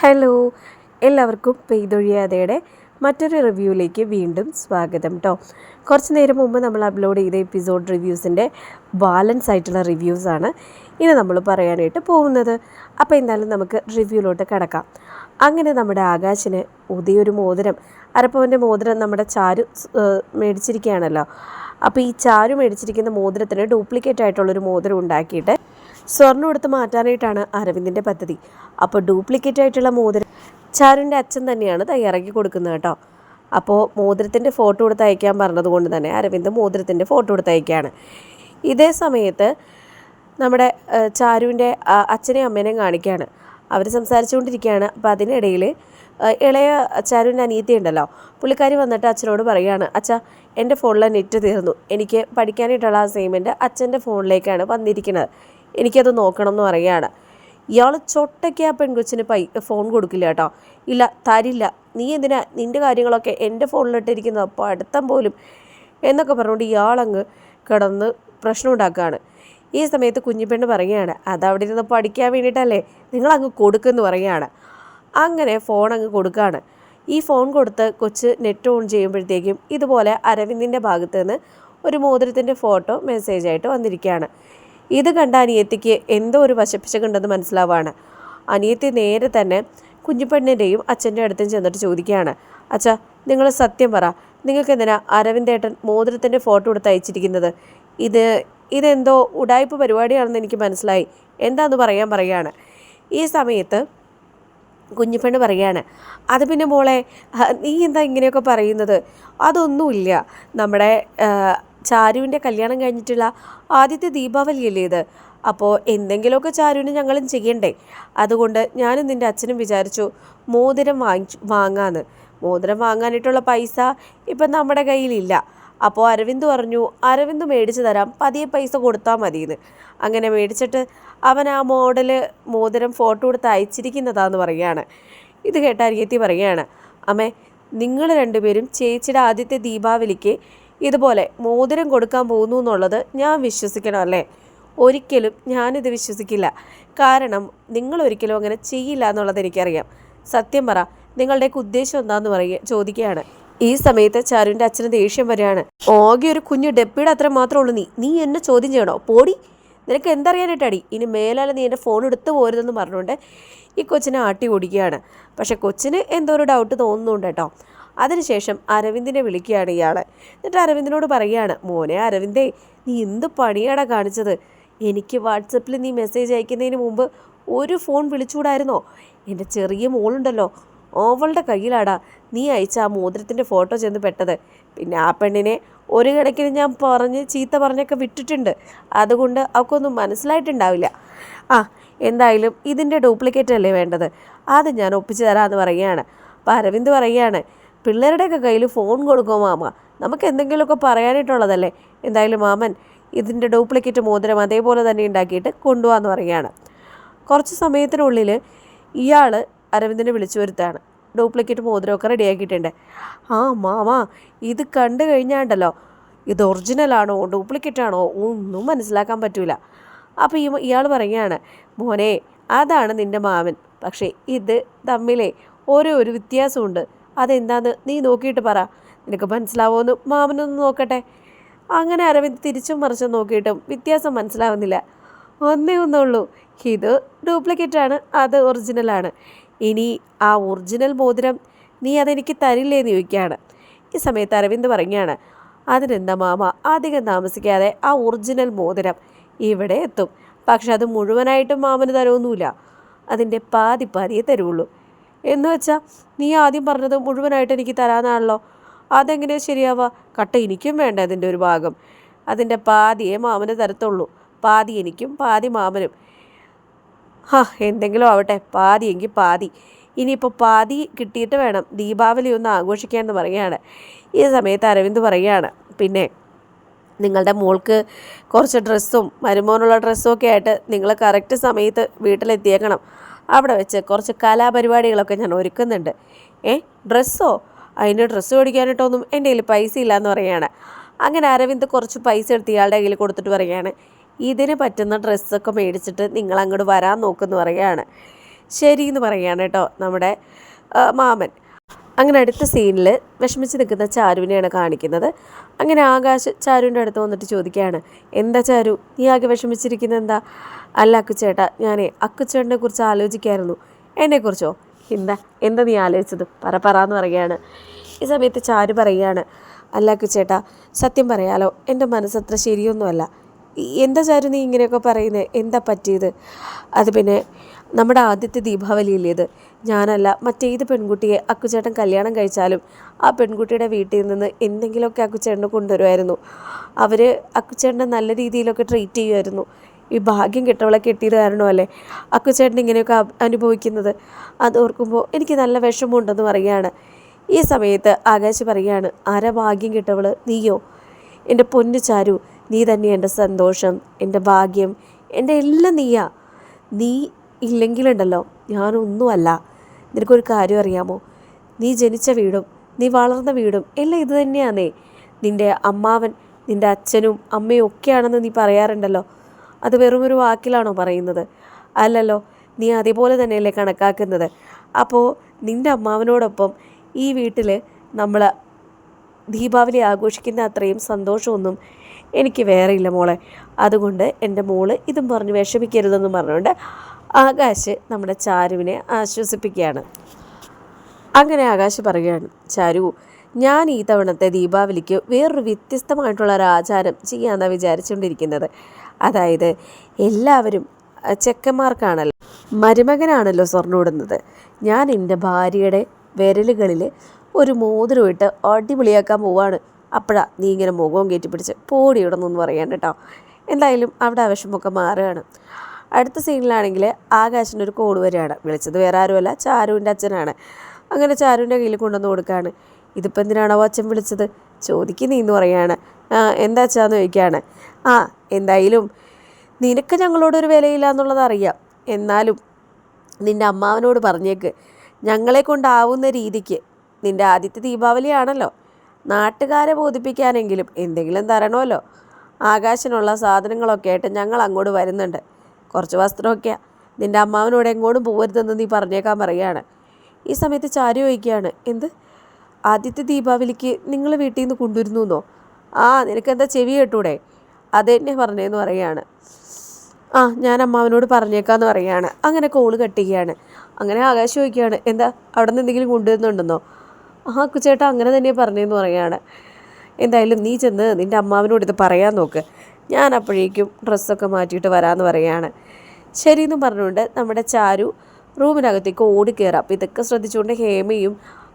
Hello എല്ലാവർക്കും പെയ്തൊഴിയാതെയുടെ മറ്റൊരു റിവ്യൂയിലേക്ക് വീണ്ടും സ്വാഗതം കേട്ടോ കുറച്ച് നേരം മുമ്പ് നമ്മൾ അപ്ലോഡ് ചെയ്ത എപ്പിസോഡ് റിവ്യൂസിന്റെ ബാലൻസ് ആയിട്ടുള്ള റിവ്യൂസാണ് ഇനി നമ്മൾ പറയാനായിട്ട് പോകുന്നത്. അപ്പോൾ എന്തായാലും നമുക്ക് റിവ്യൂലോട്ട് കിടക്കാം. അങ്ങനെ നമ്മുടെ ആകാശിന് ഉദയൊരു മോതിരം അരപ്പവന്റെ മോതിരം നമ്മുടെ ചാരു മേടിച്ചിരിക്കുകയാണല്ലോ. അപ്പോൾ ഈ ചാരു മേടിച്ചിരിക്കുന്ന മോതിരത്തിന് ഡ്യൂപ്ലിക്കേറ്റ് ആയിട്ടുള്ളൊരു മോതിരം ഉണ്ടാക്കിയിട്ട് സ്വർണം എടുത്ത് മാറ്റാനായിട്ടാണ് അരവിന്ദിന്റെ പദ്ധതി. അപ്പോൾ ഡ്യൂപ്ലിക്കേറ്റ് ആയിട്ടുള്ള മോതിരം ചാരുവിന്റെ അച്ഛൻ തന്നെയാണ് തയ്യാറാക്കി കൊടുക്കുന്നത് കേട്ടോ. അപ്പോൾ മോതിരത്തിന്റെ ഫോട്ടോ എടുത്ത് അയക്കാൻ പറഞ്ഞതുകൊണ്ട് തന്നെ അരവിന്ദ് മോതിരത്തിന്റെ ഫോട്ടോ എടുത്ത് അയക്കുകയാണ്. ഇതേ സമയത്ത് നമ്മുടെ ചാരുവിന്റെ അച്ഛനെയും അമ്മേനെയും കാണിക്കുകയാണ്. അവർ സംസാരിച്ചുകൊണ്ടിരിക്കുകയാണ്. അപ്പോൾ അതിനിടയിൽ ഇളയ ചാരുവിന്റെ അനിയത്തി ഉണ്ടല്ലോ. പുള്ളിക്കാരി വന്നിട്ട് അച്ഛനോട് പറയുകയാണ് അച്ഛാ എന്റെ ഫോണിലെ നെറ്റ് തീർന്നു. എനിക്ക് പഠിക്കാനായിട്ടുള്ള അസൈൻമെന്റ് അച്ഛന്റെ ഫോണിലേക്കാണ് വന്നിരിക്കുന്നത്. എനിക്കത് നോക്കണം എന്ന് പറയുകയാണ്. ഇയാൾ ചൊട്ടയ്ക്ക് ആ പെൺകൊച്ചിന് പൈ ഫോൺ കൊടുക്കില്ല കേട്ടോ. ഇല്ല തരില്ല. നീ എന്തിനാ നിന്റെ കാര്യങ്ങളൊക്കെ എന്റെ ഫോണിലിട്ടിരിക്കുന്നത്? പഠിത്തം പോലും എന്നൊക്കെ പറഞ്ഞുകൊണ്ട് ഇയാളങ്ങ് കിടന്ന് പ്രശ്നം ഉണ്ടാക്കുകയാണ്. ഈ സമയത്ത് കുഞ്ഞിപ്പെണ്ണ് പറയുകയാണ് അത് അവിടെ ഇരുന്ന് പഠിക്കാൻ വേണ്ടിയിട്ടല്ലേ നിങ്ങളങ്ങ് കൊടുക്കുമെന്ന് പറയുകയാണ്. അങ്ങനെ ഫോൺ അങ്ങ് കൊടുക്കുകയാണ്. ഈ ഫോൺ കൊടുത്ത് കൊച്ച് നെറ്റ് ഓൺ ചെയ്യുമ്പോഴത്തേക്കും ഇതുപോലെ അരവിന്ദിന്റെ ഭാഗത്ത് നിന്ന് ഒരു മോതിരത്തിന്റെ ഫോട്ടോ മെസ്സേജായിട്ട് വന്നിരിക്കുകയാണ്. ഇത് കണ്ട അനിയത്തിക്ക് എന്തോ ഒരു വശപ്പിശകുണ്ടെന്ന് മനസ്സിലാവാണ്. അനിയത്തി നേരെ തന്നെ കുഞ്ഞുപെണ്ണിന്റെയും അച്ഛന്റെ അടുത്തും ചെന്നിട്ട് ചോദിക്കുകയാണ്. അച്ഛ നിങ്ങൾ സത്യം പറ. നിങ്ങൾക്ക് എന്തിനാ അരവിന്ദേട്ടൻ മോതിരത്തിന്റെ ഫോട്ടോ എടുത്ത് അയച്ചിരിക്കുന്നത്? ഇത് ഇതെന്തോ ഉടായ്പ പരിപാടിയാണെന്ന് എനിക്ക് മനസ്സിലായി. എന്താന്ന് പറയാൻ പറയുകയാണ്. ഈ സമയത്ത് കുഞ്ഞിപ്പെണ്ണ് പറയാണ് അത് പിന്നെ മോളെ നീ എന്താ ഇങ്ങനെയൊക്കെ പറയുന്നത്? അതൊന്നുമില്ല. നമ്മുടെ ചാരുവിന്റെ കല്യാണം കഴിഞ്ഞിട്ടുള്ള ആദ്യത്തെ ദീപാവലിയല്ലേ ഇത് അപ്പോൾ എന്തെങ്കിലുമൊക്കെ ചാരുവിന് ഞങ്ങളും ചെയ്യണ്ടേ? അതുകൊണ്ട് ഞാനും നിന്റെ അച്ഛനും വിചാരിച്ചു മോതിരം വാങ്ങിച്ചു വാങ്ങാന്ന്. മോതിരം വാങ്ങാനായിട്ടുള്ള പൈസ ഇപ്പം നമ്മുടെ കയ്യിലില്ല. അപ്പോൾ അരവിന്ദ് പറഞ്ഞു അരവിന്ദ് മേടിച്ച് തരാം പതിയെ പൈസ കൊടുത്താൽ മതിയെന്ന്. അങ്ങനെ മേടിച്ചിട്ട് അവൻ ആ മോഡൽ മോതിരം ഫോട്ടോ എടുത്ത് അയച്ചിരിക്കുന്നതാന്ന് പറയുകയാണ്. ഇത് കേട്ട അനിയത്തി പറയാണ് അമ്മേ നിങ്ങൾ രണ്ടുപേരും ചേച്ചിയുടെ ആദ്യത്തെ ദീപാവലിക്ക് ഇതുപോലെ മോതിരം കൊടുക്കാൻ പോകുന്നു എന്നുള്ളത് ഞാൻ വിശ്വസിക്കണം അല്ലേ? ഒരിക്കലും ഞാനിത് വിശ്വസിക്കില്ല. കാരണം നിങ്ങൾ ഒരിക്കലും അങ്ങനെ ചെയ്യില്ല എന്നുള്ളത് എനിക്കറിയാം. സത്യം പറ നിങ്ങളുടെയൊക്കെ ഉദ്ദേശം എന്താന്ന് പറയുക ചോദിക്കുകയാണ്. ഈ സമയത്ത് ചാരുവിന്റെ അച്ഛന് ദേഷ്യം വരികയാണ്. ആകെ ഒരു കുഞ്ഞു ഡെപ്പിയുടെ അത്ര മാത്രമേ ഉള്ളൂ നീ. നീ എന്നെ ചോദ്യം ചെയ്യണോ? പോടി. നിനക്ക് എന്തറിയാനായിട്ടടി? ഇനി മേലാല നീ എന്റെ ഫോൺ എടുത്തു പോരുതെന്ന് പറഞ്ഞുകൊണ്ട് ഈ കൊച്ചിനെ ആട്ടി ഓടിക്കുകയാണ്. പക്ഷെ കൊച്ചിന് എന്തോ ഒരു ഡൗട്ട് തോന്നുന്നുണ്ട് കേട്ടോ. അതിനുശേഷം അരവിന്ദിനെ വിളിക്കുകയാണ് ഇയാൾ എന്നിട്ട് അരവിന്ദിനോട് പറയുകയാണ് മോനെ അരവിന്ദേ നീ എന്ത് പണിയാടാ കാണിച്ചത്? എനിക്ക് വാട്സപ്പിൽ നീ മെസ്സേജ് അയക്കുന്നതിന് മുമ്പ് ഒരു ഫോൺ വിളിച്ചുകൂടായിരുന്നോ? എന്റെ ചെറിയ മോളുണ്ടല്ലോ ഓവളുടെ കയ്യിലാടാ നീ അയച്ച ആ മോതിരത്തിന്റെ ഫോട്ടോ ചെന്ന് പെട്ടത്. പിന്നെ ആ പെണ്ണിനെ ഒരു കണക്കിന് ഞാൻ പറഞ്ഞ് ചീത്ത പറഞ്ഞൊക്കെ വിട്ടിട്ടുണ്ട്. അതുകൊണ്ട് അവക്കൊന്നും മനസ്സിലായിട്ടുണ്ടാവില്ല. ആ എന്തായാലും ഇതിന്റെ ഡ്യൂപ്ലിക്കേറ്റ് അല്ലേ വേണ്ടത്? അത് ഞാൻ ഒപ്പിച്ച് തരാമെന്ന് പറയുകയാണ്. അപ്പോൾ അരവിന്ദ് പറയുകയാണ് പിള്ളേരുടെയൊക്കെ കയ്യിൽ ഫോൺ കൊടുക്കുമോ മാമ? നമുക്ക് എന്തെങ്കിലുമൊക്കെ പറയാനായിട്ടുള്ളതല്ലേ? എന്തായാലും മാമൻ ഇതിന്റെ ഡ്യൂപ്ലിക്കേറ്റ് മോതിരം അതേപോലെ തന്നെ ഉണ്ടാക്കിയിട്ട് കൊണ്ടുപോകാമെന്ന് പറയുകയാണ്. കുറച്ച് സമയത്തിനുള്ളിൽ ഇയാൾ അരവിന്ദിനെ വിളിച്ചു വരുത്താണ് ഡ്യൂപ്ലിക്കേറ്റ് മോതിരമൊക്കെ റെഡിയാക്കിയിട്ടുണ്ട്. ആ മാമ ഇത് കണ്ടു കഴിഞ്ഞാണ്ടല്ലോ. ഇത് ഒറിജിനലാണോ? ഡ്യൂപ്ലിക്കേറ്റ് ആണോ ഒന്നും മനസ്സിലാക്കാൻ പറ്റൂല. അപ്പോൾ ഈ ഇയാൾ പറയുകയാണ് മോനെ അതാണ് നിന്റെ മാമൻ. പക്ഷേ ഇത് തമ്മിലെ ഓരോ ഒരു വ്യത്യാസമുണ്ട്. അതെന്താന്ന് നീ നോക്കിയിട്ട് പറ. നിനക്ക് മനസ്സിലാവുമെന്ന് മാമനൊന്ന് നോക്കട്ടെ. അങ്ങനെ അരവിന്ദ് തിരിച്ചും മറിച്ചും നോക്കിയിട്ടും വ്യത്യാസം മനസ്സിലാവുന്നില്ല. ഒന്നേ ഒന്നുള്ളൂ. ഇത് ഡ്യൂപ്ലിക്കേറ്റ് ആണ് അത് ഒറിജിനലാണ്. ഇനി ആ ഒറിജിനൽ മോതിരം നീ അതെനിക്ക് തരില്ലേന്ന് ചോദിക്കുകയാണ്. ഈ സമയത്ത് അരവിന്ദ് പറയുകയാണ് അതിനെന്താ മാമ അധികം താമസിക്കാതെ ആ ഒറിജിനൽ മോതിരം ഇവിടെ എത്തും. പക്ഷെ അത് മുഴുവനായിട്ടും മാമന് തരുമൊന്നുമില്ല അതിന്റെ പാതി പാതിയെ തരുള്ളൂ. എന്ന് വെച്ചാൽ നീ ആദ്യം പറഞ്ഞത് മുഴുവനായിട്ട് എനിക്ക് തരാനാണല്ലോ അതെങ്ങനെയാ ശരിയാവുക കട്ട എനിക്കും വേണ്ട അതിന്റെ ഒരു ഭാഗം. അതിന്റെ പാതിയെ മാമന് തരത്തുള്ളൂ. പാതി എനിക്കും പാതി മാമനും. ഹാ എന്തെങ്കിലും ആവട്ടെ. പാതി എങ്കിൽ പാതി. ഇനിയിപ്പോൾ പാതി കിട്ടിയിട്ട് വേണം. ദീപാവലി ഒന്ന് ആഘോഷിക്കാമെന്ന് പറയുകയാണ്. ഈ സമയത്ത് അരവിന്ദ് പറയുകയാണ്. പിന്നെ നിങ്ങളുടെ മോൾക്ക് കുറച്ച് ഡ്രസ്സും മരുമോനുള്ള ഡ്രസ്സും ഒക്കെ ആയിട്ട് നിങ്ങൾ കറക്റ്റ് സമയത്ത് വീട്ടിലെത്തിയേക്കണം. അവിടെ വെച്ച് കുറച്ച് കലാപരിപാടികളൊക്കെ ഞാൻ ഒരുക്കുന്നുണ്ട്. ഏ ഡ്രസ്സോ? അതിന് ഡ്രസ്സ് മേടിക്കാനായിട്ടൊന്നും എന്റെ കയ്യിൽ പൈസ ഇല്ലയെന്ന് പറയുകയാണ്. അങ്ങനെ അരവിന്ദ് കുറച്ച് പൈസ എടുത്ത് ഇയാളുടെ കയ്യിൽ കൊടുത്തിട്ട് പറയുകയാണ് ഇതിന് പറ്റുന്ന ഡ്രസ്സൊക്കെ മേടിച്ചിട്ട് നിങ്ങൾ അങ്ങോട്ട് വരാൻ നോക്കുമെന്ന് പറയുകയാണ്. ശരി എന്ന് പറയുകയാണ് കേട്ടോ നമ്മുടെ മാമൻ. അങ്ങനെ അടുത്ത സീനിൽ വിഷമിച്ച് നിൽക്കുന്ന ചാരുവിനെയാണ് കാണിക്കുന്നത്. അങ്ങനെ ആകാശ് ചാരുവിന്റെ അടുത്ത് വന്നിട്ട് ചോദിക്കുകയാണ് എന്താ ചാരു? നീ ആകെ വിഷമിച്ചിരിക്കുന്നത് എന്താ? അല്ല അക്കുച്ചേട്ടാ ഞാനേ അക്കുച്ചേട്ടനെ കുറിച്ച് ആലോചിക്കായിരുന്നു. എന്നെക്കുറിച്ചോ? എന്താ എന്താ നീ ആലോചിച്ചത്? പറ പറ എന്ന് പറയുകയാണ്. ഈ സമയത്ത് ചാരു പറയുകയാണ് അല്ല അക്കുച്ചേട്ടാ സത്യം പറയാലോ എന്റെ മനസ്സത്ര ശരിയൊന്നുമല്ല. എന്താ ചാരു നീ ഇങ്ങനെയൊക്കെ പറയുന്നത് എന്താ പറ്റിയത്? അത് പിന്നെ നമ്മുടെ ആദ്യത്തെ ദീപാവലിയില്ലേ ഇത്? ഞാനല്ല മറ്റേത് പെൺകുട്ടിയെ അക്കുചേട്ടൻ കല്യാണം കഴിച്ചാലും ആ പെൺകുട്ടിയുടെ വീട്ടിൽ നിന്ന് എന്തെങ്കിലുമൊക്കെ അക്കുചേട്ടനെ കൊണ്ടുവരുമായിരുന്നു. അവർ അക്കുചേട്ടനെ നല്ല രീതിയിലൊക്കെ ട്രീറ്റ് ചെയ്യുമായിരുന്നു. ഈ ഭാഗ്യം കെട്ടവളെ കെട്ടിയത് കാരണമല്ലേ അക്കുചേട്ടൻ ഇങ്ങനെയൊക്കെ അനുഭവിക്കുന്നത്? അത് ഓർക്കുമ്പോൾ എനിക്ക് നല്ല വിഷമമുണ്ടെന്ന് പറയുകയാണ്. ഈ സമയത്ത് ആകാശ് പറയുകയാണ് ആരാ ഭാഗ്യം കിട്ടവൾ? നീയോ? എന്റെ പൊന്നു ചാരു നീ തന്നെ എന്റെ സന്തോഷം എന്റെ ഭാഗ്യം എന്റെ എല്ലാം നീയാ. നീ ഇല്ലെങ്കിലുണ്ടല്ലോ ഞാനൊന്നുമല്ല. നിനക്കൊരു കാര്യം അറിയാമോ? നീ ജനിച്ച വീടും നീ വളർന്ന വീടും എല്ലാം ഇത് തന്നെയാന്നേ. നിന്റെ അമ്മാവൻ നിന്റെ അച്ഛനും അമ്മയും ഒക്കെയാണെന്ന് നീ പറയാറുണ്ടല്ലോ. അത് വെറുമൊരു വാക്കിലാണോ പറയുന്നത്? അല്ലല്ലോ നീ അതേപോലെ തന്നെയല്ലേ കണക്കാക്കുന്നത്. അപ്പോൾ നിന്റെ അമ്മാവനോടൊപ്പം ഈ വീട്ടിൽ നമ്മൾ ദീപാവലി ആഘോഷിക്കുന്ന അത്രയും സന്തോഷമൊന്നും എനിക്ക് വേറെയില്ല മോളെ. അതുകൊണ്ട് എന്റെ മോൾ ഇതും പറഞ്ഞ് വിഷമിക്കരുതെന്നും പറഞ്ഞുകൊണ്ട് ആകാശ് നമ്മുടെ ചാരുവിനെ ആശ്വസിപ്പിക്കുകയാണ്. അങ്ങനെ ആകാശ് പറയുകയാണ് ചാരു ഞാൻ ഈ തവണത്തെ ദീപാവലിക്ക് വേറൊരു വ്യത്യസ്തമായിട്ടുള്ള ഒരു ആചാരം ചെയ്യാമെന്നാണ് വിചാരിച്ചുകൊണ്ടിരിക്കുന്നത് അതായത് എല്ലാവരും ചെക്കന്മാർക്കാണല്ലോ മരുമകനാണല്ലോ സ്വർണം ഇടുന്നത്. ഞാൻ എന്റെ ഭാര്യയുടെ വിരലുകളിൽ ഒരു മോതിരം ഇട്ട് അടിപൊളിയാക്കാൻ പോവാണ്. അപ്പോഴാ നീ ഇങ്ങനെ മുഖവും കയറ്റി പിടിച്ച് പോടി ഇടുന്നു പറയാൻ കേട്ടോ. എന്തായാലും അവിടെ ആവശ്യമൊക്കെ മാറുകയാണ്. അടുത്ത സീനിലാണെങ്കിൽ ആകാശിന്റെ ഒരു കോഡ് വരികയാണ് വിളിച്ചത് വേറെ ആരുമല്ല ചാരുവിന്റെ അച്ഛനാണ്. അങ്ങനെ ചാരുവിന്റെ കയ്യിൽ കൊണ്ടുവന്ന് കൊടുക്കുകയാണ്. ഇതിപ്പോൾ എന്തിനാണോ അച്ഛൻ വിളിച്ചത്? ചോദിക്കും നീ എന്ന് പറയാണ്. എന്താ അച്ഛാന്ന് ചോദിക്കുകയാണ്. ആ എന്തായാലും നിനക്ക് ഞങ്ങളോടൊരു വിലയില്ല എന്നുള്ളത് അറിയാം. എന്നാലും നിന്റെ അമ്മാവനോട് പറഞ്ഞേക്ക്. ഞങ്ങളെ കൊണ്ടാവുന്ന രീതിക്ക്. നിന്റെ ആദ്യത്തെ ദീപാവലിയാണല്ലോ. നാട്ടുകാരെ ബോധിപ്പിക്കാനെങ്കിലും എന്തെങ്കിലും തരണമല്ലോ. ആകാശനുള്ള സാധനങ്ങളൊക്കെ ആയിട്ട് ഞങ്ങൾ അങ്ങോട്ട് വരുന്നുണ്ട്. കുറച്ച് വസ്ത്രമൊക്കെയാണ് നിന്റെ അമ്മാവനോട് എങ്ങോട്ടും പോകരുതെന്ന് നീ പറഞ്ഞേക്കാൻ പറയുകയാണ്. ഈ സമയത്ത് ചാരി ചോദിക്കുകയാണ് എന്ത്? ആദ്യത്തെ ദീപാവലിക്ക് നിങ്ങൾ വീട്ടിൽ നിന്ന് കൊണ്ടുവരുന്നു എന്നോ? ആ നിനക്കെന്താ ചെവി കേട്ടൂടെ? അത് തന്നെ പറഞ്ഞേന്ന് പറയുകയാണ്. ആ ഞാൻ അമ്മാവനോട് പറഞ്ഞേക്കാന്ന് പറയുകയാണ്. അങ്ങനെ കോൾ കട്ടിക്കുകയാണ് അങ്ങനെ ആകാശം ചോദിക്കുകയാണ് എന്താ അവിടെ നിന്ന് എന്തെങ്കിലും കൊണ്ടുവരുന്നുണ്ടെന്നോ? ആ കുച്ചേട്ടാ അങ്ങനെ തന്നെ പറഞ്ഞതെന്ന് പറയുകയാണ്. എന്തായാലും നീ ചെന്ന് നിന്റെ അമ്മാവനോട് ഇത് പറയാൻ നോക്ക്. ഞാൻ അപ്പോഴേക്കും ഡ്രസ്സൊക്കെ മാറ്റിയിട്ട് വരാമെന്ന് പറയാണ് ശരിയെന്നും പറഞ്ഞുകൊണ്ട് നമ്മുടെ ചാരു റൂമിനകത്തേക്ക് ഓടിക്കയറാം അപ്പോൾ ഇതൊക്കെ ശ്രദ്ധിച്ചുകൊണ്ട് ഹേമയും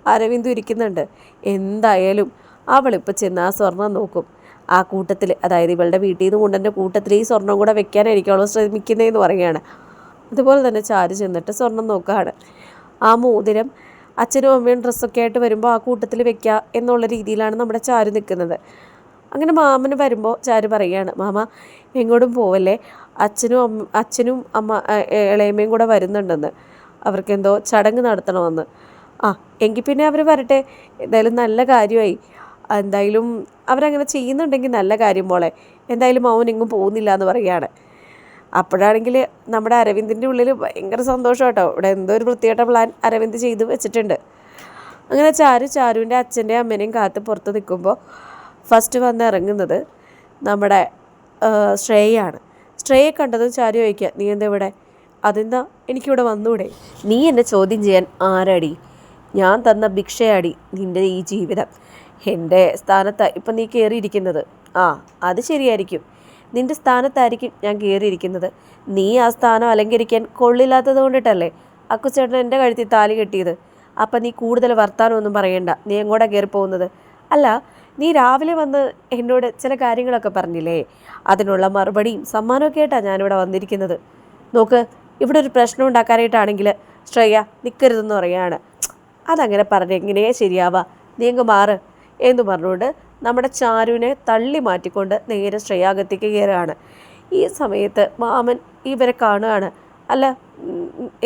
അരവിന്ദും ഇരിക്കുന്നുണ്ട്. എന്തായാലും അവളിപ്പോൾ ചെന്ന് ആ സ്വർണം നോക്കും. ആ കൂട്ടത്തിൽ അതായത് ഇവളുടെ വീട്ടിൽ നിന്ന് കൊണ്ടുവന്റെ കൂട്ടത്തിൽ ഈ സ്വർണം കൂടെ വെക്കാനായിരിക്കും അവൾ ശ്രമിക്കുന്നതെന്ന് പറയുകയാണ് അതുപോലെ തന്നെ ചാരു ചെന്നിട്ട് സ്വർണം നോക്കുകയാണ് ആ മോതിരം അച്ഛനും അമ്മയും ഡ്രസ്സൊക്കെ ആയിട്ട് വരുമ്പോൾ ആ കൂട്ടത്തിൽ വെക്കുക എന്നുള്ള രീതിയിലാണ് നമ്മുടെ ചാരു നിൽക്കുന്നത് അങ്ങനെ മാമന് വരുമ്പോൾ ചാരു പറയുകയാണ് മാമ എങ്ങോട്ടും പോവല്ലേ? അച്ഛനും അച്ഛനും അമ്മ ഇളയമ്മയും കൂടെ വരുന്നുണ്ടെന്ന്. അവർക്കെന്തോ ചടങ്ങ് നടത്തണമെന്ന്. ആ എങ്കിൽ പിന്നെ അവർ വരട്ടെ. എന്തായാലും നല്ല കാര്യമായി. എന്തായാലും അവരങ്ങനെ ചെയ്യുന്നുണ്ടെങ്കിൽ നല്ല കാര്യം മോളെ. എന്തായാലും അവൻ എങ്ങും പോകുന്നില്ല എന്ന് പറയുകയാണ്. അപ്പോഴാണെങ്കിൽ നമ്മുടെ അരവിന്ദിന്റെ ഉള്ളിൽ ഭയങ്കര സന്തോഷം കേട്ടോ. ഇവിടെ എന്തോ ഒരു വൃത്തികെട്ട പ്ലാൻ അരവിന്ദ് ചെയ്ത് വെച്ചിട്ടുണ്ട്. അങ്ങനെ ചാരു ചാരുവിന്റെ അച്ഛന്റെയും അമ്മേനെയും കാത്ത് പുറത്ത് നിൽക്കുമ്പോൾ ഫസ്റ്റ് വന്ന് ഇറങ്ങുന്നത് നമ്മുടെ ശ്രേയാണ് ശ്രേയെ കണ്ടതും ചാരി ചോദിക്കുക നീ എന്താ ഇവിടെ? അതെന്താ? എനിക്കിവിടെ വന്നൂടെ. നീ എന്നെ ചോദ്യം ചെയ്യാൻ ആരാടി? ഞാൻ തന്ന ഭിക്ഷയാടി നിന്റെ ഈ ജീവിതം. എന്റെ സ്ഥാനത്താണ് ഇപ്പം നീ കയറിയിരിക്കുന്നത് ആ അത് ശരിയായിരിക്കും. നിന്റെ സ്ഥാനത്തായിരിക്കും ഞാൻ കയറിയിരിക്കുന്നത് നീ ആ സ്ഥാനം അലങ്കരിക്കാൻ കൊള്ളില്ലാത്തത് കൊണ്ടിട്ടല്ലേ? അക്കുച്ചേട്ടൻ എന്റെ കഴുത്തിൽ താലി കെട്ടിയത്. അപ്പം നീ കൂടുതൽ വർത്താനമൊന്നും പറയണ്ട. നീ എങ്ങോട്ടാണ് കയറി പോകുന്നത് അല്ല നീ രാവിലെ വന്ന് എന്നോട് ചില കാര്യങ്ങളൊക്കെ പറഞ്ഞില്ലേ? അതിനുള്ള മറുപടിയും സമ്മാനമൊക്കെ ആയിട്ടാണ് ഞാനിവിടെ വന്നിരിക്കുന്നത്. നോക്ക് ഇവിടെ ഒരു പ്രശ്നം ഉണ്ടാക്കാനായിട്ടാണെങ്കിൽ ശ്രേയ നിൽക്കരുതെന്ന് പറയാണ്. അതങ്ങനെ പറഞ്ഞ് എങ്ങനെയാ ശരിയാവാ. നീ അങ്ങ് മാറ് എന്ന് പറഞ്ഞുകൊണ്ട് നമ്മുടെ ചാരുവിനെ തള്ളി മാറ്റിക്കൊണ്ട് നേരെ ശ്രേയാകത്തേക്ക് കയറുകയാണ്. ഈ സമയത്ത് മാമൻ ഇവരെ കാണുകയാണ്. അല്ല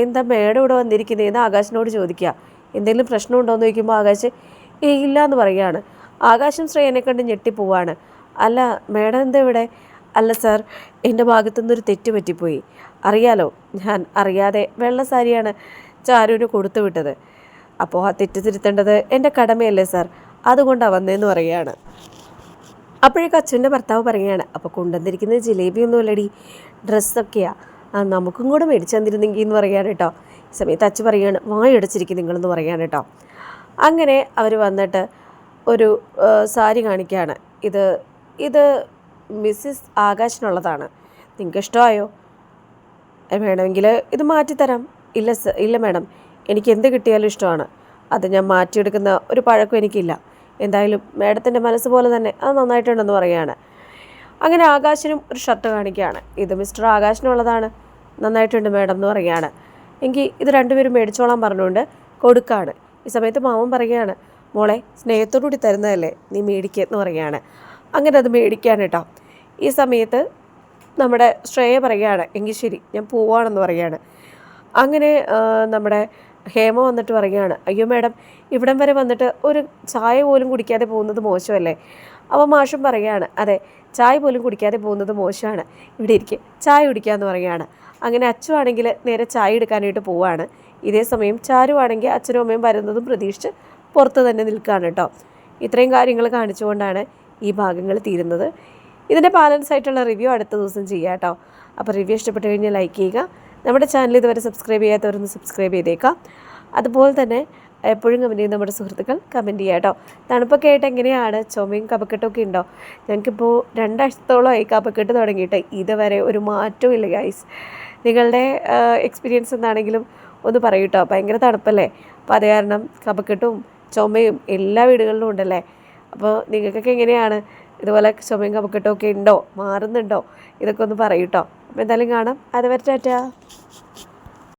എന്താ മേഡം ഇവിടെ വന്നിരിക്കുന്നതെന്ന് ആകാശിനോട് ചോദിക്കുക. എന്തെങ്കിലും പ്രശ്നമുണ്ടോ എന്ന് ചോദിക്കുമ്പോൾ ആകാശ് ഇല്ല എന്ന് പറയുകയാണ് ആകാശം ശ്രേയനെ കണ്ട് ഞെട്ടിപ്പോവാണ്. അല്ല മേഡം എന്താ ഇവിടെ അല്ല സാർ എന്റെ ഭാഗത്തുനിന്നൊരു തെറ്റ് പറ്റിപ്പോയി. അറിയാലോ ഞാൻ അറിയാതെ വെള്ള സാരിയാണ് ചാരുവിന് കൊടുത്തു വിട്ടത്. അപ്പോൾ ആ തെറ്റ് തിരുത്തേണ്ടത് എന്റെ കടമയല്ലേ സാർ? അതുകൊണ്ടാണ് വന്നതെന്ന് പറയുകയാണ്. അപ്പോഴേക്കും അച്ഛന്റെ ഭർത്താവ് പറയുകയാണ് അപ്പോൾ കൊണ്ടുവന്നിരിക്കുന്നത് ജിലേബിയൊന്നുമല്ലടി ഡ്രസ്സൊക്കെയാണ് ആ നമുക്കും കൂടെ മേടിച്ചു തന്നിരുന്നെങ്കിൽ എന്ന് പറയുകയാണ് കേട്ടോ. സമയത്ത് അച്ഛൻ പറയുകയാണ് വായടച്ചിരിക്കും നിങ്ങളെന്ന് പറയുകയാണ് കേട്ടോ. അങ്ങനെ അവർ വന്നിട്ട് ഒരു സാരി കാണിക്കുകയാണ് ഇത് ഇത് മിസ്സിസ് ആകാശിനുള്ളതാണ്. നിങ്ങൾക്ക് ഇഷ്ടമായോ വേണമെങ്കിൽ ഇത് മാറ്റിത്തരാം. ഇല്ല ഇല്ല മാഡം. എനിക്ക് എന്ത് കിട്ടിയാലും ഇഷ്ടമാണ്. അത് ഞാൻ മാറ്റിയെടുക്കുന്ന ഒരു പഴക്കം എനിക്കില്ല. എന്തായാലും മാഡത്തിന്റെ മനസ്സ് പോലെ തന്നെ അത് നന്നായിട്ടുണ്ടെന്ന് പറയുകയാണ്. അങ്ങനെ ആകാശിനും ഒരു ഷർട്ട് കാണിക്കുകയാണ്. ഇത് മിസ്റ്റർ ആകാശിനുള്ളതാണ്. നന്നായിട്ടുണ്ട് മാഡം എന്ന് പറയുകയാണ്. എങ്കിൽ ഇത് രണ്ടുപേരും മേടിച്ചോളാൻ പറഞ്ഞുകൊണ്ട് കൊടുക്കാണ്. ഈ സമയത്ത് മാമൻ പറയുകയാണ് മോളെ സ്നേഹത്തോടുകൂടി തരുന്നതല്ലേ നീ മേടിക്കുക എന്ന് പറയുകയാണ്. അങ്ങനെ അത് മേടിക്കാൻ കേട്ടോ. ഈ സമയത്ത് നമ്മുടെ ശ്രേയ പറയുകയാണ് എങ്കിൽ ശരി ഞാൻ പോവാണെന്ന് പറയുകയാണ്. അങ്ങനെ നമ്മുടെ ഹേമ വന്നിട്ട് പറയുകയാണ് അയ്യോ മാഡം ഇവിടം വരെ വന്നിട്ട് ഒരു ചായ പോലും കുടിക്കാതെ പോകുന്നത് മോശമല്ലേ? അപ്പോൾ മാഷും പറയുകയാണ് അതെ ചായ പോലും കുടിക്കാതെ പോകുന്നത് മോശമാണ്. ഇവിടെ ഇരിക്കുക ചായ കുടിക്കാമെന്ന് പറയുകയാണ്. അങ്ങനെ അച്ചു ആണെങ്കിൽ നേരെ ചായ എടുക്കാനായിട്ട് പോവാണ്. ഇതേ സമയം ചാരു ആണെങ്കിൽ അച്ഛനും അമ്മയും വരുന്നതും പ്രതീക്ഷിച്ച് പുറത്ത് തന്നെ നിൽക്കുകയാണ് കേട്ടോ. ഇത്രയും കാര്യങ്ങൾ കാണിച്ചുകൊണ്ടാണ് ഈ ഭാഗങ്ങൾ തീരുന്നത്. ഇതിന്റെ ബാലൻസ് ആയിട്ടുള്ള റിവ്യൂ അടുത്ത ദിവസം ചെയ്യാം കേട്ടോ. അപ്പോൾ റിവ്യൂ ഇഷ്ടപ്പെട്ട് കഴിഞ്ഞാൽ ലൈക്ക് ചെയ്യുക. നമ്മുടെ ചാനൽ ഇതുവരെ സബ്സ്ക്രൈബ് ചെയ്യാത്തവരൊന്ന് സബ്സ്ക്രൈബ് ചെയ്തേക്കാം അതുപോലെ തന്നെ എപ്പോഴും കമന്റ് ചെയ്യുന്ന നമ്മുടെ സുഹൃത്തുക്കൾ കമന്റ് ചെയ്യുക കേട്ടോ. തണുപ്പൊക്കെ ആയിട്ട് എങ്ങനെയാണ്? ചുമയും കപക്കെട്ടൊക്കെ ഉണ്ടോ? ഞങ്ങൾക്കിപ്പോൾ രണ്ടാഴ്ചത്തോളമായി കപക്കെട്ട് തുടങ്ങിയിട്ട് ഇതുവരെ ഒരു മാറ്റവും ഇല്ല ഗൈസ് നിങ്ങളുടെ എക്സ്പീരിയൻസ് എന്താണെങ്കിലും ഒന്ന് പറയൂ കേട്ടോ. ഭയങ്കര തണുപ്പല്ലേ? അപ്പോൾ അത് കാരണം കപക്കെട്ടും ചുമയും എല്ലാ വീടുകളിലും ഉണ്ടല്ലേ? അപ്പോൾ നിങ്ങൾക്കൊക്കെ എങ്ങനെയാണ്? ഇതുപോലെ ചുമയും കമുക്കെട്ടും ഒക്കെ ഉണ്ടോ? മാറുന്നുണ്ടോ? ഇതൊക്കെ ഒന്ന് പറയൂട്ടോ അപ്പോൾ എന്തായാലും കാണാം. അതുവരെ ടാറ്റാ.